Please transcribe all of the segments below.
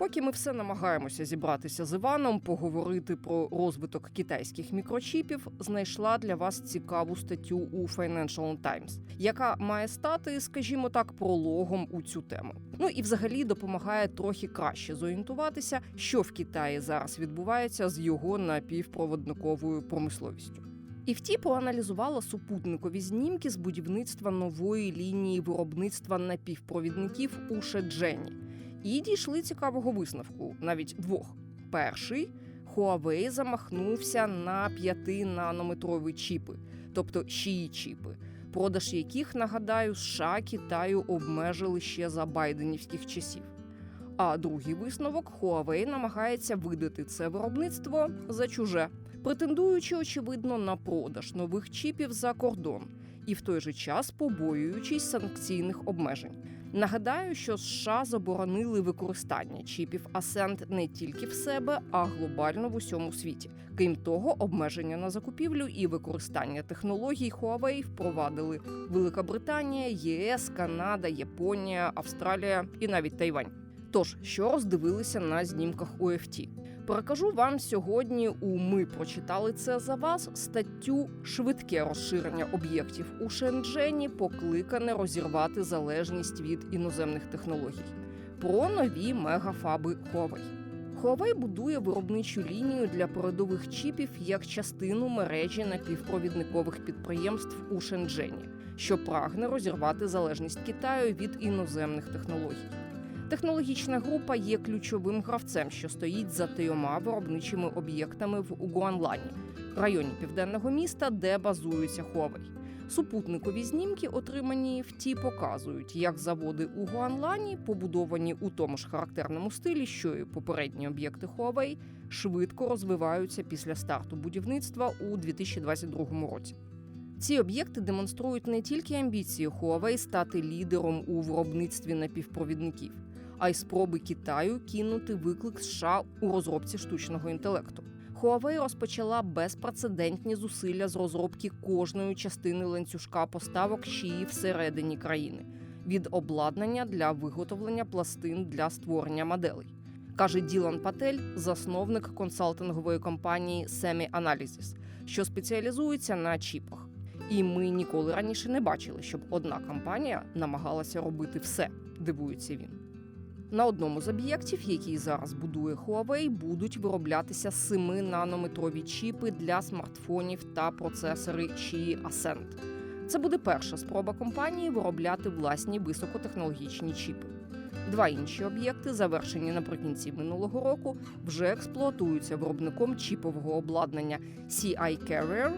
Поки ми все намагаємося зібратися з Іваном, поговорити про розвиток китайських мікрочіпів, знайшла для вас цікаву статтю у Financial Times, яка має стати, скажімо так, прологом у цю тему. Ну і взагалі допомагає трохи краще зорієнтуватися, що в Китаї зараз відбувається з його напівпроводниковою промисловістю. Іфті проаналізувала супутникові знімки з будівництва нової лінії виробництва напівпровідників у Шеджені і дійшли цікавого висновку, навіть двох. Перший Huawei замахнувся на 5-нанометрові чіпи, тобто шії чіпи, продаж яких, нагадаю, США Китаю обмежили ще за байденівських часів. А другий висновок Huawei намагається видати це виробництво за чуже, претендуючи, очевидно, на продаж нових чіпів за кордон і в той же час побоюючись санкційних обмежень. Нагадаю, що США заборонили використання чіпів Ascend не тільки в себе, а глобально в усьому світі. Крім того, обмеження на закупівлю і використання технологій Huawei впровадили Велика Британія, ЄС, Канада, Японія, Австралія і навіть Тайвань. Тож, що роздивилися на знімках УФТ? Перекажу вам сьогодні у ми прочитали це за вас статтю Швидке розширення об'єктів у Шенджені покликане розірвати залежність від іноземних технологій про нові мегафаби Huawei. Huawei будує виробничу лінію для передових чіпів як частину мережі напівпровідникових підприємств у Шенджені, що прагне розірвати залежність Китаю від іноземних технологій. Технологічна група є ключовим гравцем, що стоїть за трьома виробничими об'єктами в Угуанлані, районі південного міста, де базується Huawei. Супутникові знімки, отримані в ті, показують, як заводи у Гуанлані, побудовані у тому ж характерному стилі, що й попередні об'єкти Huawei, швидко розвиваються після старту будівництва у 2022 році. Ці об'єкти демонструють не тільки амбіції Huawei стати лідером у виробництві напівпровідників, а й спроби Китаю кинути виклик США у розробці штучного інтелекту. Huawei розпочала безпрецедентні зусилля з розробки кожної частини ланцюжка поставок й всередині країни від обладнання для виготовлення пластин для створення моделей. Каже Ділан Патель, засновник консалтингової компанії Semi Analysis, що спеціалізується на чіпах. І ми ніколи раніше не бачили, щоб одна компанія намагалася робити все, дивується він. На одному з об'єктів, який зараз будує Huawei, будуть вироблятися 7-нанометрові чіпи для смартфонів та процесори Qi Ascend. Це буде перша спроба компанії виробляти власні високотехнологічні чіпи. Два інші об'єкти, завершені наприкінці минулого року, вже експлуатуються виробником чіпового обладнання CI Carrier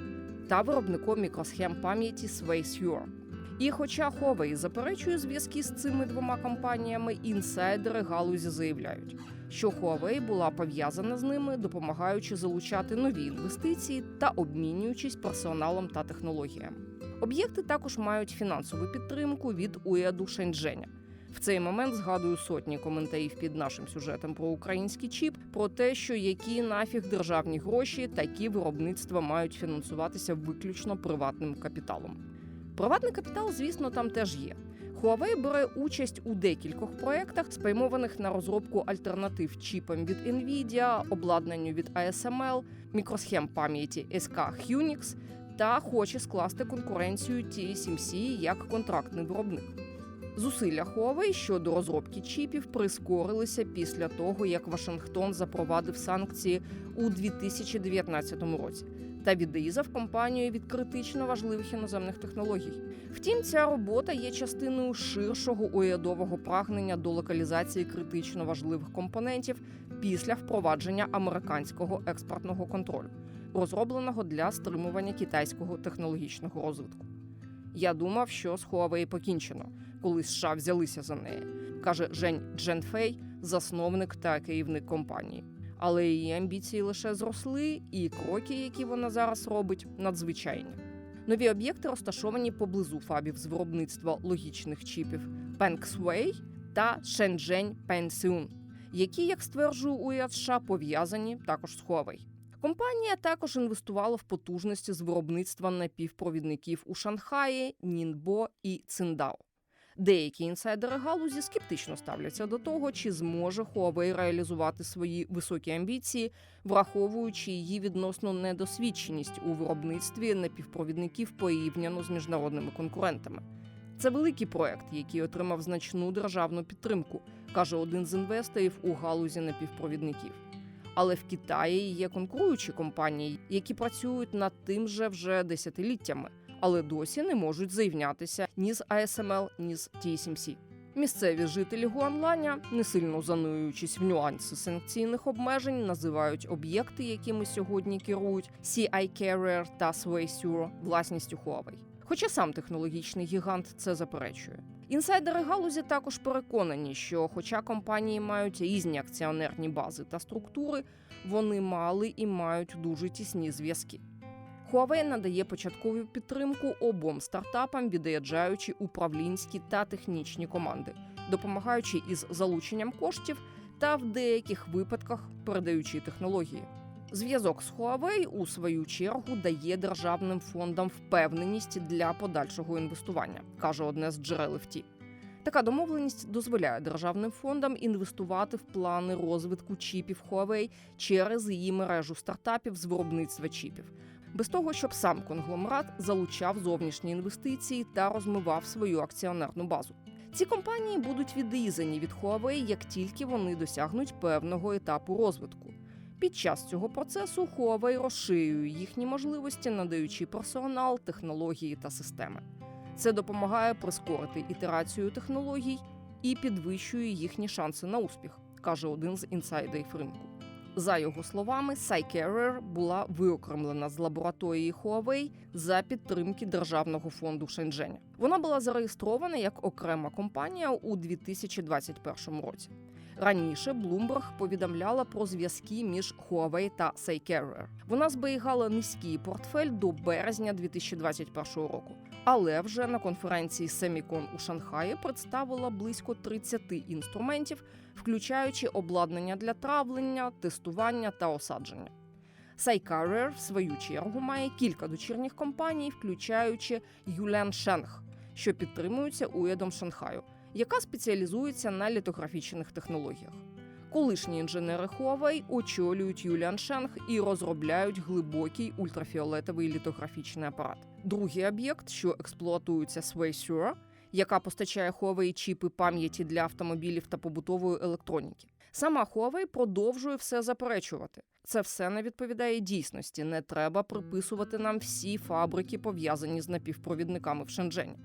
та виробником мікросхем пам'яті SwaySure. І хоча Huawei заперечує зв'язки з цими двома компаніями, інсайдери галузі заявляють, що Huawei була пов'язана з ними, допомагаючи залучати нові інвестиції та обмінюючись персоналом та технологіями. Об'єкти також мають фінансову підтримку від уряду Шендженя. В цей момент згадую сотні коментарів під нашим сюжетом про український чіп, про те, що які нафіг державні гроші такі виробництва мають фінансуватися виключно приватним капіталом. Приватний капітал, звісно, там теж є. Huawei бере участь у декількох проєктах, спрямованих на розробку альтернатив чіпам від Nvidia, обладнанню від ASML, мікросхем пам'яті SK Hynix та хоче скласти конкуренцію TSMC як контрактний виробник. Зусилля Huawei щодо розробки чіпів прискорилися після того, як Вашингтон запровадив санкції у 2019 році та відрізав компанію від критично важливих іноземних технологій. Втім, ця робота є частиною ширшого урядового прагнення до локалізації критично важливих компонентів після впровадження американського експортного контролю, розробленого для стримування китайського технологічного розвитку. Я думав, що з Huawei покінчено, коли США взялися за неї, каже Жень Дженфей, засновник та керівник компанії. Але її амбіції лише зросли, і кроки, які вона зараз робить, надзвичайні. Нові об'єкти розташовані поблизу фабів з виробництва логічних чіпів Пенксвей та Шенджень Пенсіун, які, як стверджує уряд США, пов'язані також з Huawei. Компанія також інвестувала в потужності з виробництва напівпровідників у Шанхаї, Нінбо і Циндао. Деякі інсайдери галузі скептично ставляться до того, чи зможе Huawei реалізувати свої високі амбіції, враховуючи її відносну недосвідченість у виробництві напівпровідників порівняно з міжнародними конкурентами. Це великий проект, який отримав значну державну підтримку, каже один з інвесторів у галузі напівпровідників. Але в Китаї є конкуруючі компанії, які працюють над тим же вже десятиліттями, але досі не можуть зрівнятися ні з ASML, ні з TSMC. Місцеві жителі Гуанланя, не сильно занурюючись в нюанси санкційних обмежень, називають об'єкти, якими сьогодні керують CI Carrier та Sway власністю Huawei. Хоча сам технологічний гігант це заперечує. Інсайдери галузі також переконані, що, хоча компанії мають різні акціонерні бази та структури, вони мали і мають дуже тісні зв'язки. Huawei надає початкову підтримку обом стартапам, відряджаючи управлінські та технічні команди, допомагаючи із залученням коштів та в деяких випадках передаючи технології. Зв'язок з Huawei, у свою чергу дає державним фондам впевненість для подальшого інвестування, каже одне з джерел FT. Така домовленість дозволяє державним фондам інвестувати в плани розвитку чіпів Huawei через її мережу стартапів з виробництва чіпів, без того, щоб сам конгломерат залучав зовнішні інвестиції та розмивав свою акціонерну базу. Ці компанії будуть відрізані від Huawei, як тільки вони досягнуть певного етапу розвитку. Під час цього процесу Huawei розширює їхні можливості, надаючи персонал, технології та системи. Це допомагає прискорити ітерацію технологій і підвищує їхні шанси на успіх, каже один з інсайдерів ринку. За його словами, SciCarrier була виокремлена з лабораторії Huawei за підтримки державного фонду Шендженя. Вона була зареєстрована як окрема компанія у 2021 році. Раніше Bloomberg повідомляла про зв'язки між Huawei та SciCarrier. Вона зберігала низький портфель до березня 2021 року. Але вже на конференції Semicon у Шанхаї представила близько 30 інструментів, включаючи обладнання для травлення, тестування та осадження. SciCarrier, в свою чергу, має кілька дочірніх компаній, включаючи Юлян Шенг, що підтримуються урядом Шанхаю, яка спеціалізується на літографічних технологіях. Колишні інженери Huawei очолюють Юліан Шенг і розробляють глибокий ультрафіолетовий літографічний апарат. Другий об'єкт, що експлуатується Swayzure, яка постачає Huawei чіпи пам'яті для автомобілів та побутової електроніки. Сама Huawei продовжує все заперечувати. Це все не відповідає дійсності. Не треба приписувати нам всі фабрики, пов'язані з напівпровідниками в Шенджені.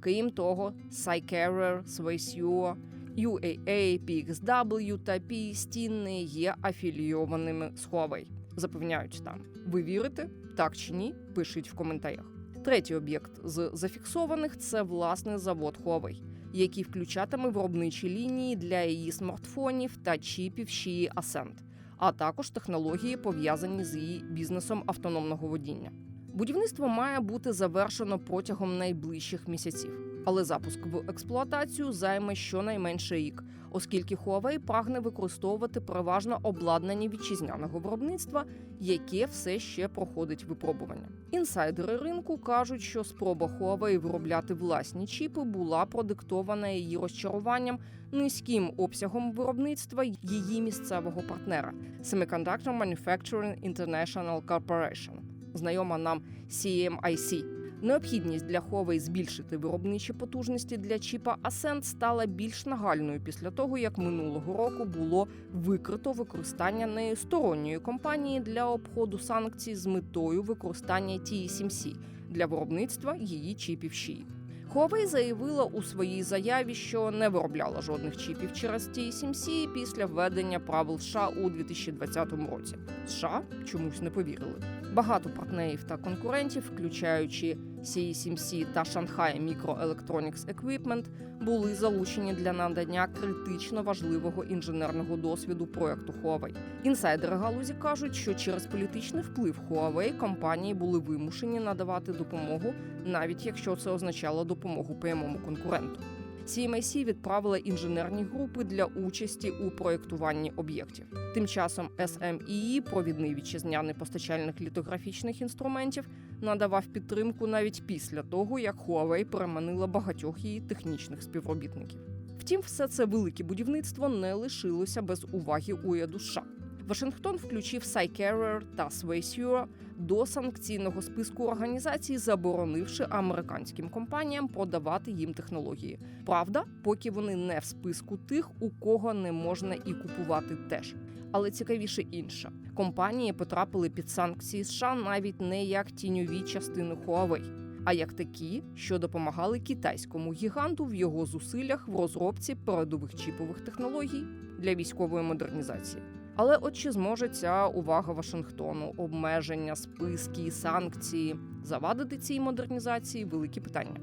Крім того, SciCarrier, Swayzure, UAA, PXW та PST не є афілійованими з Huawei, запевняють там. Ви вірите? Так чи ні? Пишіть в коментарях. Третій об'єкт з зафіксованих це власний завод Huawei, який включатиме виробничі лінії для її смартфонів та чіпів шиї Ascend, а також технології пов'язані з її бізнесом автономного водіння. Будівництво має бути завершено протягом найближчих місяців, але запуск в експлуатацію займе щонайменше рік, оскільки Huawei прагне використовувати переважно обладнання вітчизняного виробництва, яке все ще проходить випробування. Інсайдери ринку кажуть, що спроба Huawei виробляти власні чіпи була продиктована її розчаруванням низьким обсягом виробництва її місцевого партнера Semiconductor Manufacturing International Corporation знайома нам CMIC. Необхідність для Huawei збільшити виробничі потужності для чіпа Ascend стала більш нагальною після того, як минулого року було викрито використання нею сторонньої компанії для обходу санкцій з метою використання TSMC для виробництва її чіпів шиї. Huawei заявила у своїй заяві, що не виробляла жодних чіпів через TSMC після введення правил США у 2020 році. США чомусь не повірили. Багато партнерів та конкурентів, включаючи CSMC та Shanghai Microelectronics Equipment, були залучені для надання критично важливого інженерного досвіду проекту Huawei. Інсайдери галузі кажуть, що через політичний вплив Huawei компанії були вимушені надавати допомогу, навіть якщо це означало допомогу прямому конкуренту. CMIC відправила інженерні групи для участі у проєктуванні об'єктів. Тим часом SMEE, провідний вітчизняний постачальник літографічних інструментів, надавав підтримку навіть після того, як Huawei переманила багатьох її технічних співробітників. Втім, все це велике будівництво не лишилося без уваги уряду США. Вашингтон включив SkyCarrier та SwaySure до санкційного списку організацій, заборонивши американським компаніям продавати їм технології. Правда, поки вони не в списку тих, у кого не можна і купувати теж. Але цікавіше інше: компанії потрапили під санкції США навіть не як тіньові частини Huawei, а як такі, що допомагали китайському гіганту в його зусиллях в розробці передових чіпових технологій для військової модернізації. Але от чи зможе ця увага Вашингтону, обмеження, списки, санкції завадити цій модернізації великі питання.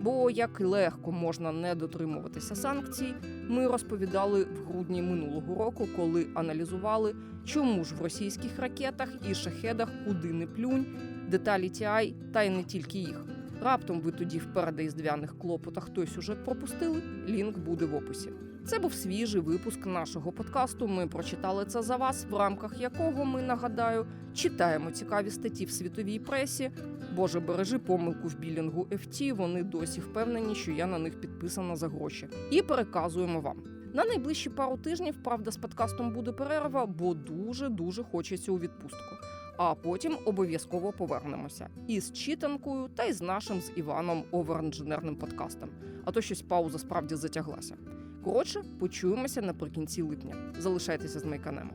Бо як легко можна не дотримуватися санкцій, ми розповідали в грудні минулого року, коли аналізували, чому ж в російських ракетах і шахедах куди не плюнь, деталі TI, та й не тільки їх. Раптом ви тоді в передиздвяних клопотах той сюжет пропустили. Лінк буде в описі. Це був свіжий випуск нашого подкасту. Ми прочитали це за вас, в рамках якого ми нагадаю читаємо цікаві статті в світовій пресі. Боже, бережи помилку в білінгу FT, Вони досі впевнені, що я на них підписана за гроші. І переказуємо вам. На найближчі пару тижнів, правда, з подкастом буде перерва, бо дуже дуже хочеться у відпустку. А потім обов'язково повернемося із читанкою та й з нашим з Іваном оверінженерним подкастом. А то щось пауза справді затяглася. Коротше, почуємося наприкінці липня. Залишайтеся з майканемо.